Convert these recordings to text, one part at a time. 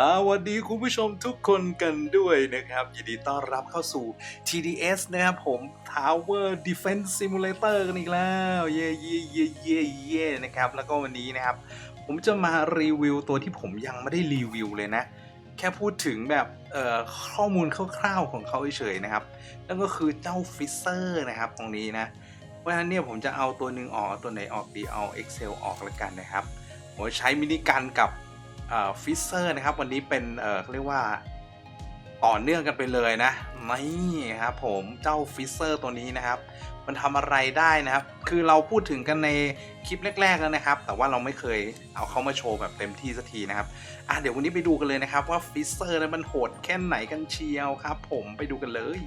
สวัสดีคุณผู้ชมทุกคนกันด้วยนะครับ ยินดีต้อนรับเข้าสู่ TDS นะครับผม Tower Defense Simulator กันอีกแล้ว เย่เย่เย่เย่เย่นะครับ แล้วก็วันนี้นะครับ ผมจะมารีวิวตัวที่ผมยังไม่ได้รีวิวเลยนะ แค่พูดถึงแบบข้อมูลคร่าวๆของเขาเฉยๆนะครับ นั่นก็คือเจ้าฟิเซอร์นะครับตรงนี้นะ เพราะฉะนั้นเนี่ยผมจะเอาตัวหนึ่งออกตัวไหนออกดีเอา Excel ออกล้วกันนะครับผมใช้มินิกันกับ ฟิเซอร์นะครับ วันนี้เป็นเขาเรียกว่าต่อเนื่องกันไปเลยนะนี่ครับผมเจ้าฟิเซอร์ตัวนี้นะครับ มันทำอะไรได้นะครับ คือเราพูดถึงกันในคลิปแรกๆแล้วนะครับ แต่ว่าเราไม่เคยเอาเข้ามาโชว์แบบเต็มที่สักทีนะครับอะเดี๋ยววันนี้ไปดูกันเลยนะครับว่าฟิเซอร์นั้นมันโหดแค่ไหนกันเชียวครับ ผมไปดูกันเลย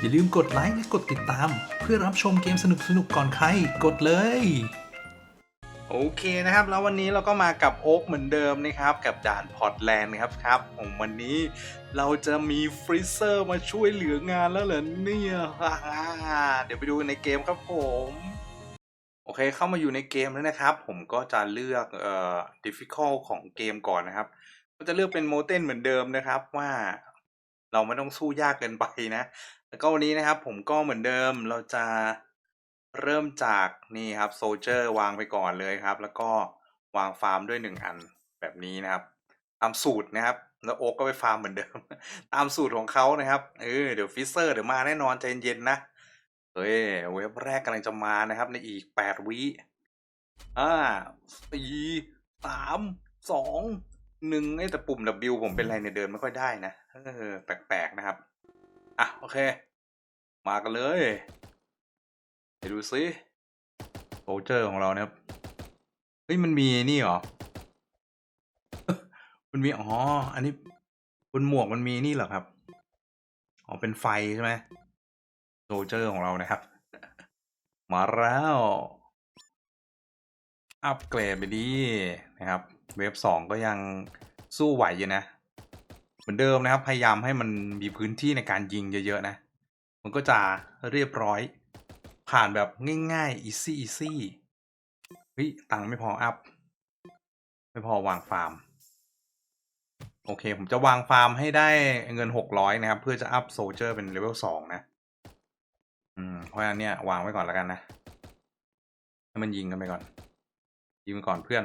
อย่าลืมกดไลค์และกดติดตาม เพื่อรับชมเกมสนุกๆก่อนใครกดเลย โอเคนะครับ แล้ววันนี้เราก็มากับโอ๊กเหมือนเดิมนะครับ กับด่านพอร์ตแลนด์นะครับครับผมวันนี้เราจะมีฟรีเซอร์มาช่วยเหลืองานแล้วเหรอเนี่ยเดี๋ยวไปดูในเกมครับผม โอเคเข้ามาอยู่ในเกมแล้วนะครับ ผมก็จะเลือกเอ่อ difficult ของเกมก่อนนะครับ ก็จะเลือกเป็นโมเทนเหมือนเดิมนะครับว่าเราไม่ต้องสู้ยากเกินไปนะ แล้วก็วันนี้นะครับ ผมก็เหมือนเดิมเราจะ เริ่มจากนี่ครับโซเจอร์วางไปก่อนเลยครับ แล้วก็วางฟาร์มด้วยหนึ่งอันแบบนี้นะครับตามสูตรนะครับ แล้วโอ๊กก็ไปฟาร์มเหมือนเดิม ตามสูตรของเขานะครับเออเดี๋ยวฟิเซอร์เดี๋ยวมาแน่นอนใจเย็นๆนะเฮ้ยเว็บแรกกำลังจะมานะครับ ในอีกแปดวิอ่าสี่สามสองหนึ่งไอ้แต่ปุ่ม W ผมเป็นไรเนี่ยเดินไม่ค่อยได้นะเออแปลกๆนะครับ อะ โอเค มากันเลย ไปดูซิโซเจอร์ของเราเนะครับเฮ้ยมันมีนี่เหรอ มันมี อ๋อ อันนี้บนหมวกมันมีนี่เหรอครับ อ๋อ เป็นไฟใช่ไหมโซเจอร์ของเรานะครับ มาแล้ว อัปเกรดไปดีนะครับ เว็บสองก็ยังสู้ไหวอยู่นะ เหมือนเดิมนะครับ พยายามให้มันมีพื้นที่ในการยิงเยอะๆนะ มันก็จะเรียบร้อย ผ่านแบบง่ายๆ easy easy เฮ้ยตังค์ไม่พออัพ ไม่พอวางฟาร์ม โอเค ผมจะวางฟาร์มให้ได้เงินหกร้อยนะครับ เพื่อจะอัพโซเจอร์เป็นเลเวลสองนะ อืม เพราะฉะนั้นเนี่ยวางไว้ก่อนแล้วกันนะ ให้มันยิงกันไปก่อน ยิงไปก่อนเพื่อน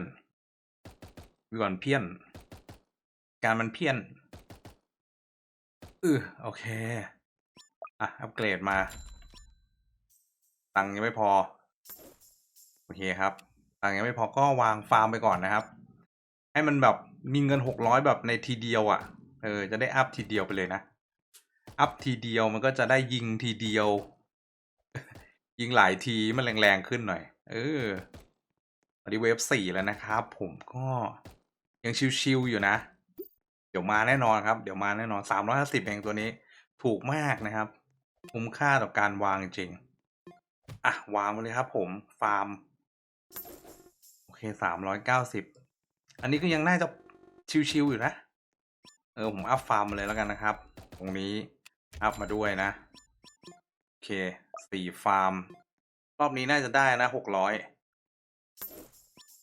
ยิงก่อนเพี้ยน การมันเพี้ยนเออโอเค อะ อัปเกรดมา ตังยังไม่พอ โอเคครับ ตังยังไม่พอก็วางฟาร์มไปก่อนนะครับ ให้มันแบบมีเงินหกร้อยแบบในทีเดียวอะ่ะ เออ จะได้อัพทีเดียวไปเลยนะ อัพทีเดียวมันก็จะได้ยิงทีเดียว ยิงหลายทีมันแรงๆขึ้นหน่อย เออวันนี้เวฟสี่แล้วนะครับ ผมก็ยังชิวๆอยู่นะ เดี๋ยวมาแน่นอนครับ เดี๋ยวมาแน่นอนสามร้อยห้าสิบเองตัวนี้ ถูกมากนะครับ คุ้มค่าต่อการวางจริง อะ วางไปเลยครับผมฟาร์ม โอเคสามร้อยเก้าสิบอันนี้ก็ยังน่าจะชิวๆอยู่นะ เออ ผมอัพฟาร์มมาเลยแล้วกันนะครับ ตรงนี้อัพมาด้วยนะ โอเคสี่ฟาร์ม รอบนี้น่าจะได้นะหกร้อย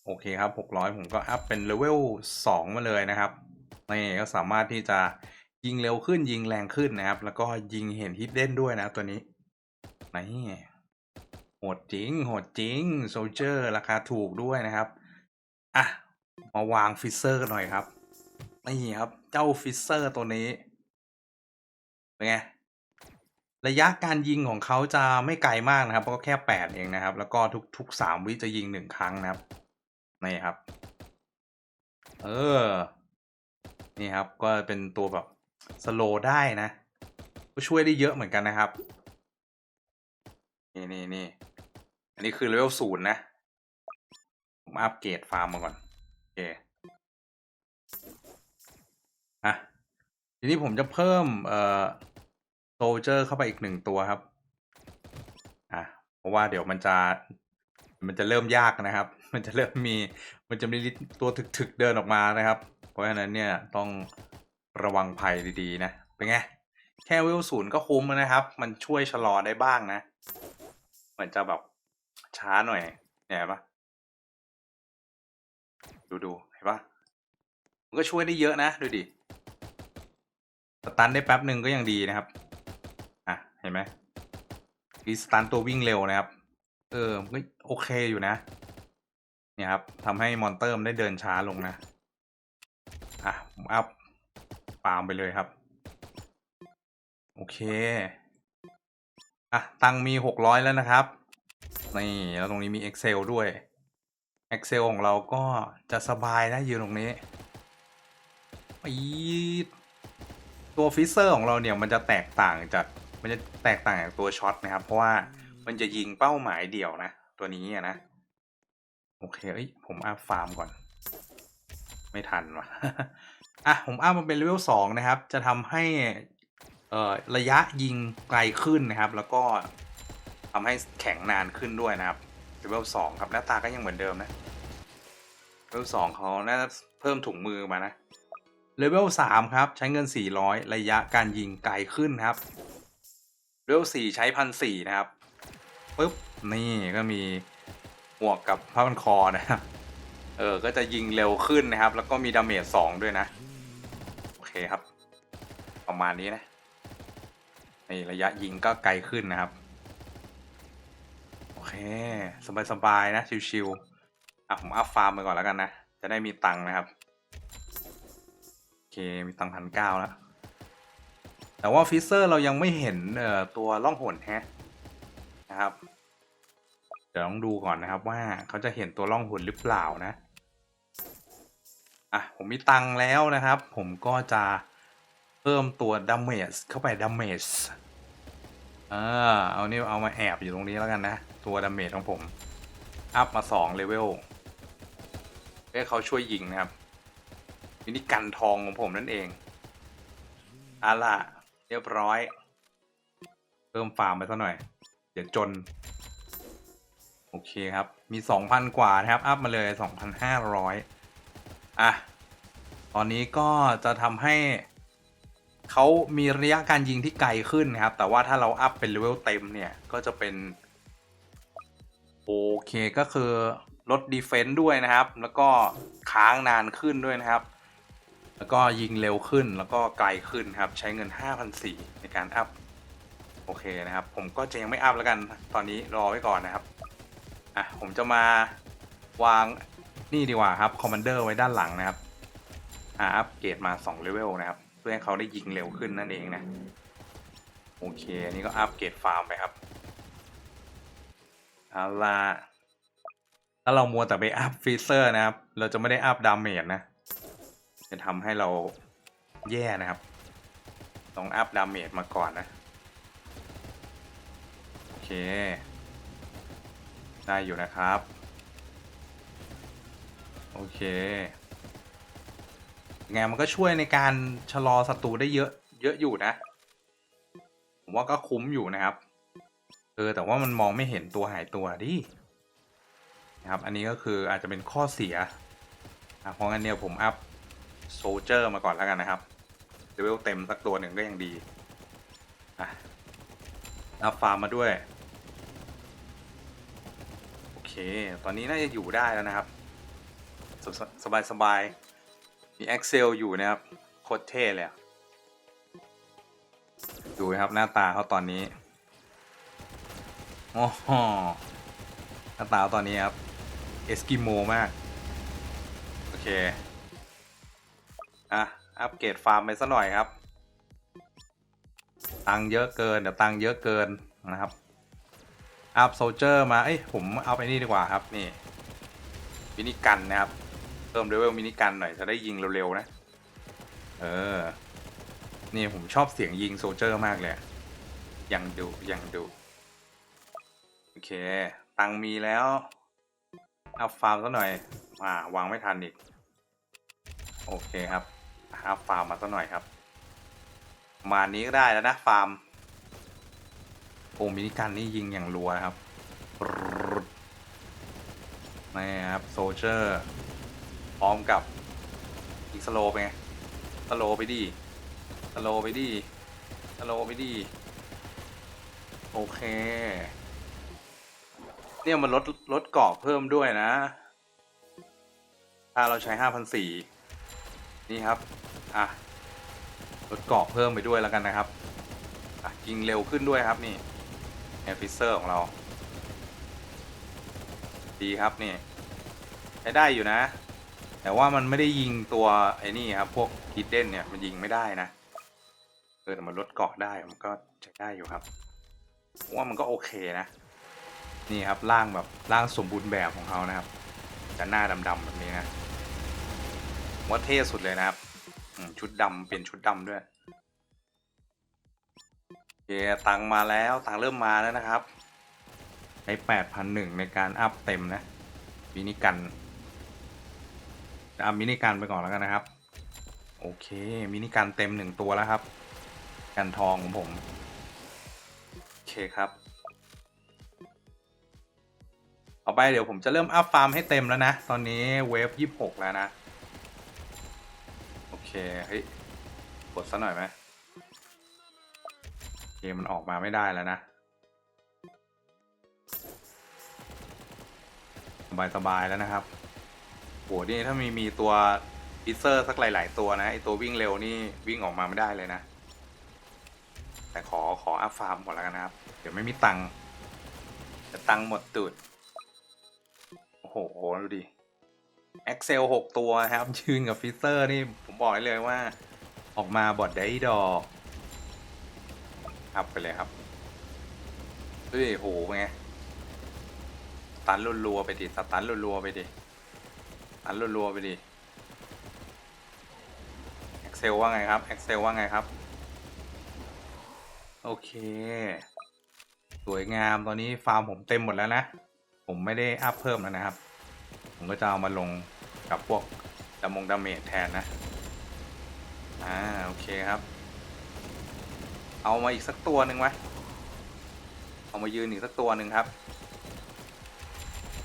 โอเคครับหกร้อยผมก็อัพเป็นเลเวลสองมาเลยนะครับนี่ก็สามารถที่จะยิงเร็วขึ้นยิงแรงขึ้นนะครับ แล้วก็ยิงเห็นฮิดเด้นด้วยนะตัวนี้นี่ โหดจริง โหดจริงโซลเจอร์ราคาถูกด้วยนะครับ อะ มาวางฟิเซอร์กันหน่อยครับ นี่ครับ เจ้าฟิเซอร์ตัวนี้ เป็นไง ระยะการยิงของเขาจะไม่ไกลมากนะครับ ก็แค่แปดเองนะครับ แล้วก็ทุกทุกสามวิจะยิงหนึ่งครั้งนะครับ นี่ครับ เออ นี่ครับ ก็เป็นตัวแบบสโลได้นะ ก็ช่วยได้เยอะเหมือนกันนะครับ นี่นี่นี่อันนี้คือเลเวลศูนย์นะ ผมอัปเกรดฟาร์มมาก่อน โอเคอะทีนี้ผมจะเพิ่มเอ่อโซลเจอร์เข้าไปอีกหนึ่งตัวครับ อะเพราะว่าเดี๋ยวมันจะ มันจะเริ่มยากนะครับ มันจะเริ่มมี มันจะมีตัวถึกๆเดินออกมานะครับ เพราะฉะนั้นเนี่ยต้องระวังภัยดีๆนะ เป็นไง แค่เวลศูนย์ก็คุ้มนะครับ มันช่วยชะลอได้บ้างนะ เหมือนจะแบบช้าหน่อยเนี่ยเห็นปะดูดูเห็นปะมันก็ช่วยได้เยอะนะ ดูดิสตันได้แป๊บหนึ่งก็ยังดีนะครับ อะ เห็นไหมมีสตันตัววิ่งเร็วนะครับ เออมันก็โอเคอยู่นะ เนี่ยครับทำให้มอนเตอร์มได้เดินช้าลงนะ อะอัพปามไปเลยครับ โอเค อะ ตังมีหกร้อยแล้วนะครับ นี่แล้วตรงนี้มี Excel ด้วย Excel ของเราก็จะสบายนะยืนตรงนี้ปีดตัวฟิเซอร์ของเราเนี่ยมันจะแตกต่างจากมันจะแตกต่างจากตัวช็อตนะครับ เพราะว่ามันจะยิงเป้าหมายเดี่ยวนะ ตัวนี้อะนะ โอเคเอ้ยผมอัพฟาร์มก่อน ไม่ทันว่ะอะผมอัพมาเป็นเลเวลสองนะครับ จะทำให้ ระยะยิงไกลขึ้นนะครับ แล้วก็ทำให้แข็งนานขึ้นด้วยนะครับเลเวลสองครับหน้าตาก็ยังเหมือนเดิมนะเลเวลสองเขาน่าจะเพิ่มถุงมือมานะเลเวลสามครับใช้เงิน 400 ระยะการยิงไกลขึ้นครับเลเวลสี่ใช้พันสี่นะครับปุ๊บนี่ก็มีหมวกกับผ้าพันคอนะครับเออ ก็จะยิงเร็วขึ้นนะครับ แล้วก็มีดาเมจสองด้วยนะ โอเคครับ ประมาณนี้นะ นี่ระยะยิงก็ไกลขึ้นนะครับ โอเค สบายๆนะ ชิวๆอะผมอัพฟาร์มไปก่อนแล้วกันนะ จะได้มีตังค์นะครับ โอเค มีตังค์พันเก้าแล้ว แต่ว่าฟิเซอร์เรายังไม่เห็นเอ่อตัวล่องหนแฮะนะครับ เดี๋ยวต้องดูก่อนนะครับว่าเขาจะเห็นตัวล่องหนหรือเปล่านะ อะ ผมมีตังค์แล้วนะครับ ผมก็จะ พิ่มตัวดาเมจเข้าไปดาเมจอ่าเอานี่เอามาแอบอยู่ตรงนี้แล้วกันนะ ตัวดาเมจของผม อัพมาสองเลเวลเพื่อเขาช่วยยิงนะครับมินิกันทองของผมนั่นเองเอาล่ะ เรียบร้อย เพิ่มฟาร์มไปสักหน่อย เดี๋ยวจน โอเคครับ มี 2,000 กว่านะครับ อัพมาเลย 2,500 อะ ตอนนี้ก็จะทำให้ เขามีระยะการยิงที่ไกลขึ้นนะครับ แต่ว่าถ้าเราอัพเป็นเลเวลเต็มเนี่ย ก็จะเป็น โอเคก็คือลดดีเฟนต์ด้วยนะครับ แล้วก็ค้างนานขึ้นด้วยนะครับ แล้วก็ยิงเร็วขึ้นแล้วก็ไกลขึ้นครับ ใช้เงิน5,400ในการอัพ โอเคนะครับ ผมก็จะยังไม่อัพแล้วกัน ตอนนี้รอไว้ก่อนนะครับ อะ ผมจะมาวางนี่ดีกว่าครับ คอมมานเดอร์ไว้ด้านหลังนะครับ อ่าอัปเกรดมา2เลเวลนะครับ พื่อให้เขาได้ยิงเร็วขึ้นนั่นเองนะ โอเค อันนี้ก็อัปเกรดฟาร์มไปครับเอาละถ้าเรามัวแต่ไปอัพฟีเซอร์นะครับ เราจะไม่ได้อัพดาเมจนะ จะทำให้เราแย่นะครับ ต้องอัพดาเมจมาก่อนนะ โอเค ได้อยู่นะครับ โอเค ไงมันก็ช่วยในการชะลอศัตรูได้เยอะ เยอะอยู่นะ ผมว่าก็คุ้มอยู่นะครับ เออแต่ว่ามันมองไม่เห็นตัวหายตัวดินะครับ อันนี้ก็คืออาจจะเป็นข้อเสียอะเพราะงั้นเนี่ยผมอัพโซเจอร์มาก่อนแล้วกันนะครับเลเวลเต็มสักตัวหนึ่งก็ยังดีอะอัพฟาร์มมาด้วย โอเค ตอนนี้น่าจะอยู่ได้แล้วนะครับ สบายสบาย มี Excel อยู่นะครับโคตรเท่เลยอะดูนะครับหน้าตาเขาตอนนี้โอ้โหหน้าตาตอนนี้ครับเอสกิโมมาก โอเค อะ อัปเกรดฟาร์มไปสักหน่อยครับ ตังเยอะเกิน เดี๋ยวตังเยอะเกินนะครับ อัพโซเจอร์มา เอ้ย ผมเอาไปนี่ดีกว่าครับ นี่มินิกันนะครับ เพิ่มเลเวลมินิกันหน่อยจะได้ยิงเร็วๆนะ เออ นี่ผมชอบเสียงยิงโซเจอร์มากเลยยังดูยังดู โอเค ตังมีแล้ว อัพฟาร์มซะหน่อย อ่าวางไม่ทันอีก โอเคครับอัพฟาร์มมาซะหน่อยครับ มานี้ก็ได้แล้วนะฟาร์มโอ้มินิกันนี่ยิงอย่างรัวครับนี่ครับ โซเจอร์ พร้อมกับยิงสโลไปไงสโลไปดิสโลไปดิสโลไปดิโอเค เนี่ยมันลดลดเกาะเพิ่มด้วยนะ ถ้าเราใช้ห้าพันสี่นี่ครับ อะ ลดเกราะเพิ่มไปด้วยแล้วกันนะครับ อะยิงเร็วขึ้นด้วยครับนี่แอฟิเซอร์ของเรา ดีครับนี่ ใช้ได้อยู่นะ แต่ว่ามันไม่ได้ยิงตัวไอ้นี่ครับพวกฮิดเด้นเนี่ยมันยิงไม่ได้นะเออแต่มันลดเกาะได้มันก็ใช้ได้อยู่ครับว่ามันก็โอเคนะ นี่ครับร่างแบบร่างสมบูรณ์แบบของเขานะครับจะหน้าดำๆแบบนี้นะว่าเท่สุดเลยนะครับชุดดำเปลี่ยนชุดดำด้วยเคตังมาแล้วตังเริ่มมาแล้วนะครับใช้แปดพันหนึ่งในการอัพเต็มนะมินิกัน เอามินิกันไปก่อนแล้วกันนะครับ โอเคมินิกันเต็มหนึ่งตัวแล้วครับ กันทองของผม โอเคครับ ต่อไปเดี๋ยวผมจะเริ่มอัพฟาร์มให้เต็มแล้วนะ ตอนนี้เวฟยี่หกแล้วนะ โอเค เฮ้ยกดซะหน่อยไหมเคมันออกมาไม่ได้แล้วนะ สบายสบายๆแล้วนะครับ โหนี่ถ้ามีมีตัวพิเซอร์สักหลาย ๆ ตัวนะไอตัววิ่งเร็วนี่วิ่งออกมาไม่ได้เลยนะ แต่ขอขออัพฟาร์มก่อนแล้วกันนะครับ เดี๋ยวไม่มีตังค์จะตังค์หมดตูดโอ้โหดูดิ Excel หกตัวนะครับยืนกับฟิเซอร์นี่ผมบอกได้เลยว่า ออกมาบอดได้ดอกอัพไปเลยครับเฮ้ยโหไงสตันรัวๆไปดิสตันรัวๆไปดิ สตันรัวๆไปดิ Excel ว่าไงครับ Excel ว่าไงครับ โอเค สวยงามตอนนี้ฟาร์มผมเต็มหมดแล้วนะ ผมไม่ได้อัพเพิ่มแล้วนะครับ ผมก็จะเอามาลงกับพวกดามงดาเมจแทนนะ อ่า โอเคครับ เอามาอีกสักตัวหนึ่งไหมเอามายืนอีกสักตัวหนึ่งครับ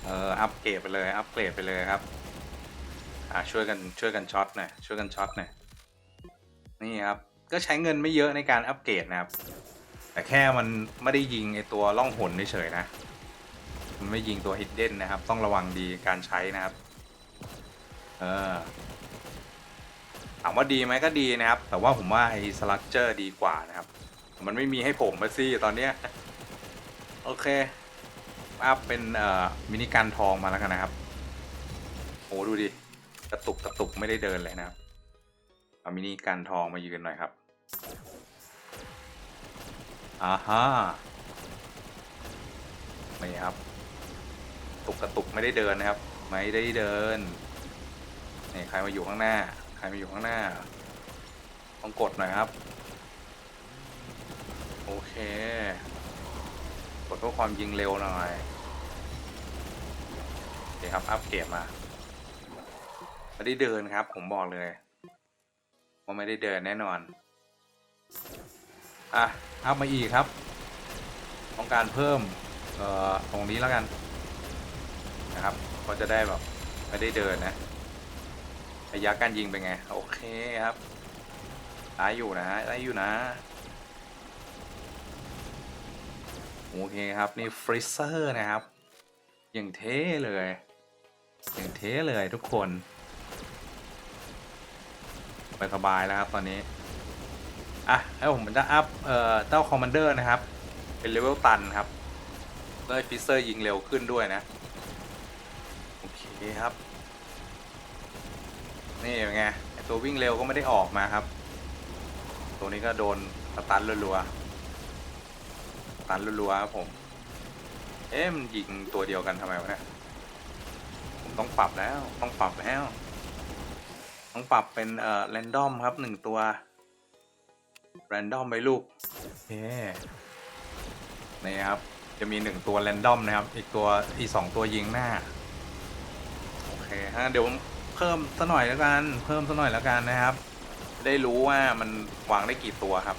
เออ อัพเกรดไปเลย อัพเกรดไปเลยครับ อ่าช่วยกันช่วยกันช็อตหน่อยช่วยกันช็อตหน่อยนี่ครับก็ใช้เงินไม่เยอะในการอัปเกรดนะครับ แต่แค่มันไม่ได้ยิงไอตัวล่องหนเฉยๆนะมันไม่ยิงตัวฮิดเด้นนะครับ ต้องระวังดีการใช้นะครับ เออถามว่าดีไหมก็ดีนะครับ แต่ว่าผมว่าไอ้สลักเจอร์ดีกว่านะครับ มันไม่มีให้ผมมาซี่ตอนเนี้ยโอเคอัพเป็นเอ่อมินิการทองมาแล้วกันนะครับโอ้ดูดิ กระตุกกระตุกไม่ได้เดินเลยนะครับ เอามินิการทองมายืนหน่อยครับอ่าฮะนี่ครับ ตุกกระตุกไม่ได้เดินนะครับ ไม่ได้เดินนี่ใครมาอยู่ข้างหน้า ใครมาอยู่ข้างหน้า ต้องกดหน่อยครับ โอเค กดเพื่อความยิงเร็วหน่อยโอเคครับ อัพเกรดมา ไม่ได้เดินครับ ผมบอกเลยว่าไม่ได้เดินแน่นอน อะอัพมาอีกครับ ต้องการเพิ่ม เอ่อ ตรงนี้แล้วกัน นะครับก็จะได้แบบไม่ได้เดินนะระยะการยิงเป็นไง โอเคครับได้อยู่นะได้อยู่นะ โอเคครับ นี่ฟรีเซอร์นะครับ อย่างเท่เลย อย่างเท่เลยทุกคน ไปสบายแล้วครับตอนนี้ อะแล้วผมจะอัพเอ่อเจ้าคอมมานเดอร์นะครับ เป็นเลเวลตันครับเพื่อฟิเซอร์ยิงเร็วขึ้นด้วยนะ โอเคครับ นี่เป็นไงไอตัววิ่งเร็วก็ไม่ได้ออกมาครับ ตัวนี้ก็โดนสตันรัวๆสตันรัวๆครับผม เอ๊ะมันยิงตัวเดียวกันทำไมวะเนี่ยผมต้องปรับแล้วต้องปรับแล้ว ต้องปรับเป็นเอ่อแรนดอมครับหนึ่งตัวแรนดอมไปลูกโอเคนี่ครับ จะมีหนึ่งตัวแรนดอมนะครับ อีกตัวอีกสองตัวยิงหน้า โอเคฮะเดี๋ยวผมเพิ่มสักหน่อยแล้วกัน เพิ่มสักหน่อยแล้วกันนะครับจะได้รู้ว่ามันวางได้กี่ตัวครับ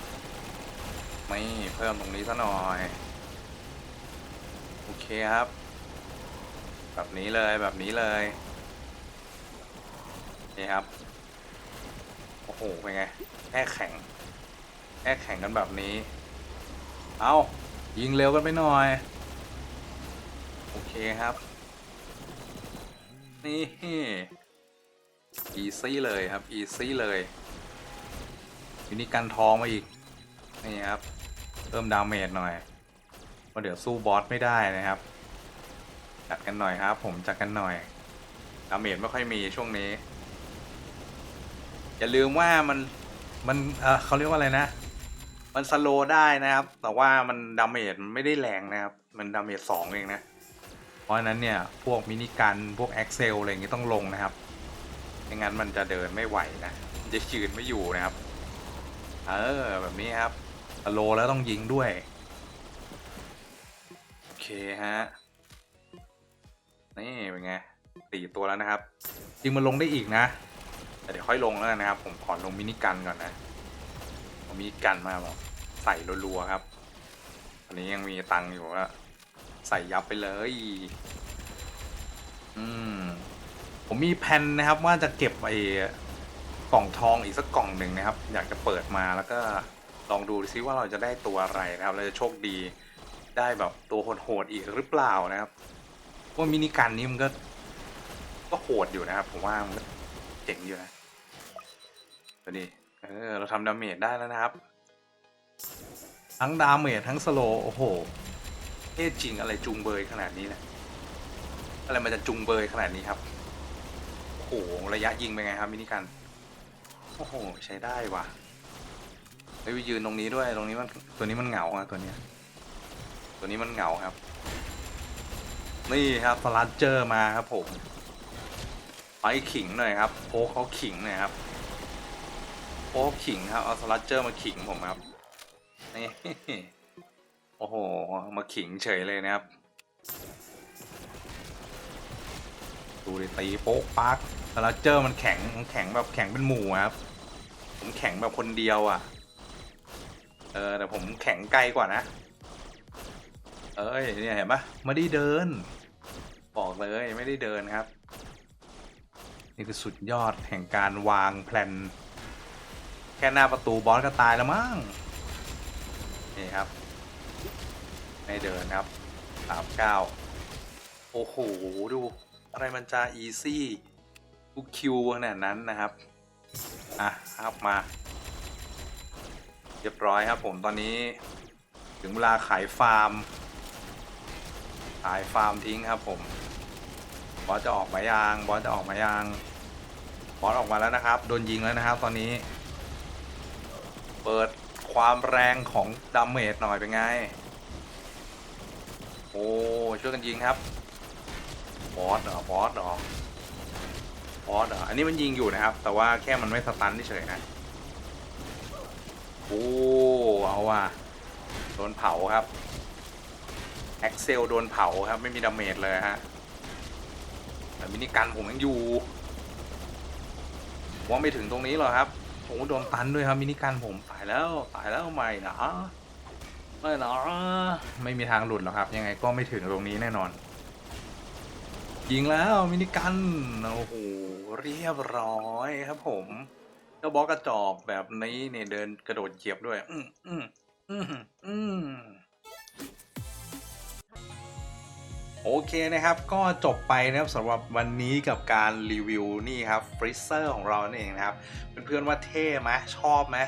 ไม่เพิ่มตรงนี้สักหน่อย โอเคครับ แบบนี้เลยแบบนี้เลย นี่ครับ โอ้โห เป็นไงแค่แข่งแค่แข่งกันแบบนี้ เอายิงเร็วกันไปหน่อย โอเคครับ นี่อีซี่เลยครับ อีซี่เลยมินิกันทองมาอีก นี่ครับ เพิ่มดาเมจหน่อยเพราะเดี๋ยวสู้บอสไม่ได้นะครับ จัดกันหน่อยครับ ผมจัดกันหน่อยดาเมจไม่ค่อยมีช่วงนี้ อย่าลืมว่ามันมันเออเขาเรียกว่าอะไรนะ มันสโลได้นะครับ แต่ว่ามันดาเมจมันไม่ได้แรงนะครับ มันดาเมจสองเองนะ เพราะฉะนั้นเนี่ยพวกมินิกันพวกแอ็กเซลอะไรอย่างงี้ต้องลงนะครับไม่งั้นมันจะเดินไม่ไหวนะมันจะยืนไม่อยู่นะครับ เออแบบนี้ครับสโลแล้วต้องยิงด้วย โอเคฮะ นี่เป็นไงสี่ตัวแล้วนะครับ จริงมันลงได้อีกนะ แต่เดี๋ยวค่อยลงแล้วกันนะครับ ผมขอลงมินิกันก่อนนะเอามินิกันมาแบบใส่รัวๆครับอันนี้ยังมีตังอยู่อะใส่ยับไปเลย อืม ผมมีแผนนะครับ ว่าจะเก็บไอ้กล่องทองอีกสักกล่องหนึ่งนะครับ อยากจะเปิดมาแล้วก็ลองดูซิว่าเราจะได้ตัวอะไรนะครับ เราจะโชคดีได้แบบตัวโหดๆอีกหรือเปล่านะครับพว่ามินิกันนี้มันก็ ก็โหดอยู่นะครับ ผมว่ามันเจ๋งอยู่นะ ตัวนี้เออเราทำดาเมจได้แล้วนะครับ ทั้งดาเมจทั้งสโลว์โอ้โหเท่จริงอะไรจุงเบยขนาดนี้เนะอะไรมันจะจุงเบยขนาดนี้ครับ โอ้โห ระยะยิงเป็นไงครับมินิกัน โอ้โห ใช้ได้ว่ะไปยืนตรงนี้ด้วย ตรงนี้มันตัวนี้มันเหงาอะตัวเนี้ย ตัวนี้มันเหงาครับ นี่ครับสลัดเจอร์มาครับผม ไปขิงหน่อยครับโค้กเขาขิงหน่อยครับ โค้ขิงครับเอาสลัดเจอร์มาขิงผมครับนี่โอ้โหมาขิงเฉยเลยนะครับ ดูดิตีโป๊กปักสลัดเจอร์มันแข็งมันแข็งแบบแข็งเป็นหมู่ครับ ผมแข็งแบบคนเดียวอะ เออแต่ผมแข็งไกลกว่านะ เอ้ยเนี่ยเห็นปะไม่ได้เดิน บอกเลยไม่ได้เดินครับ นี่คือสุดยอดแห่งการวางแผน แค่หน้าประตูบอสก็ตายแล้วมั้งนี่ครับ ไม่เดินครับสามเก้าโอ้โห ดู อะไรมันจะอีซี่ทุกคิวขนาดนั้นนะครับ อะครับมา เรียบร้อยครับผมตอนนี้ ถึงเวลาขายฟาร์ม ขายฟาร์มทิ้งครับผม บอสจะออกมายาง บอสจะออกมายาง บอสออกมาแล้วนะครับ โดนยิงแล้วนะครับ ตอนนี้ เปิดความแรงของดาเมจหน่อยเป็นไง โอ้ช่วยกันยิงครับบอสเหรอบอสเหรอบอสเหรออันนี้มันยิงอยู่นะครับ แต่ว่าแค่มันไม่สตันเฉยนะ โอ้เอาว่ะโดนเผาครับแอ็กเซลโดนเผาครับ ไม่มีดาเมจเลยฮะแต่มินิกันผมยังอยู่ว่าไม่ถึงตรงนี้หรอครับ โอ้โดนตันด้วยครับมินิการผมตายแล้วตายแล้วไม่นะไม่นะไม่มีทางหลุดหรอกครับ ยังไงก็ไม่ถึงตรงนี้แน่นอน ยิงแล้วมินิกันโอ้โหเรียบร้อยครับผมเจ้าบอสกระจอกแบบนี้เนี่ยเดินกระโดดเหยียบด้วย อืมอืมอืมอืม โอเคนะครับก็จบไปนะครับสำหรับวันนี้กับการรีวิวนี่ครับฟริเซอร์ของเรานั่นเองนะครับเพื่อนๆว่าเท่ไหมชอบไหม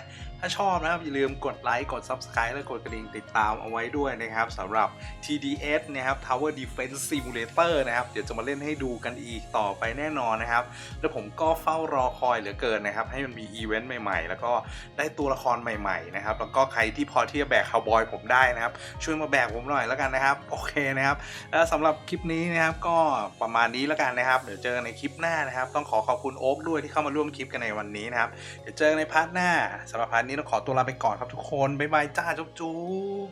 ถ้าชอบนะครับ อย่าลืมกดไลค์กด Subscribe และกดกระดิ่งติดตามเอาไว้ด้วยนะครับสำหรับ TDS นะครับ Tower Defense Simulator นะครับ เดี๋ยวจะมาเล่นให้ดูกันอีกต่อไปแน่นอนนะครับ แล้วผมก็เฝ้ารอคอยเหลือเกินนะครับ ให้มันมีอีเวนต์ใหม่ๆ แล้วก็ได้ตัวละครใหม่ๆนะครับแล้วก็ใครที่พอที่จะแบกคาวบอยผมได้นะครับ ช่วยมาแบกผมหน่อยแล้วกันนะครับโอเคนะครับแล้วสำหรับคลิปนี้นะครับก็ประมาณนี้แล้วกันนะครับ เดี๋ยวเจอกันในคลิปหน้านะครับ ต้องขอขอบคุณโอ๊คด้วยที่เข้ามาร่วมคลิปกันในวันนี้นะครับเดี๋ยวเจอกันในพาร์ทหน้าสำหรับพาร์ทนี้เราขอตัวลาไปก่อนครับทุกคน บ๊ายบายจ้าจุ๊บ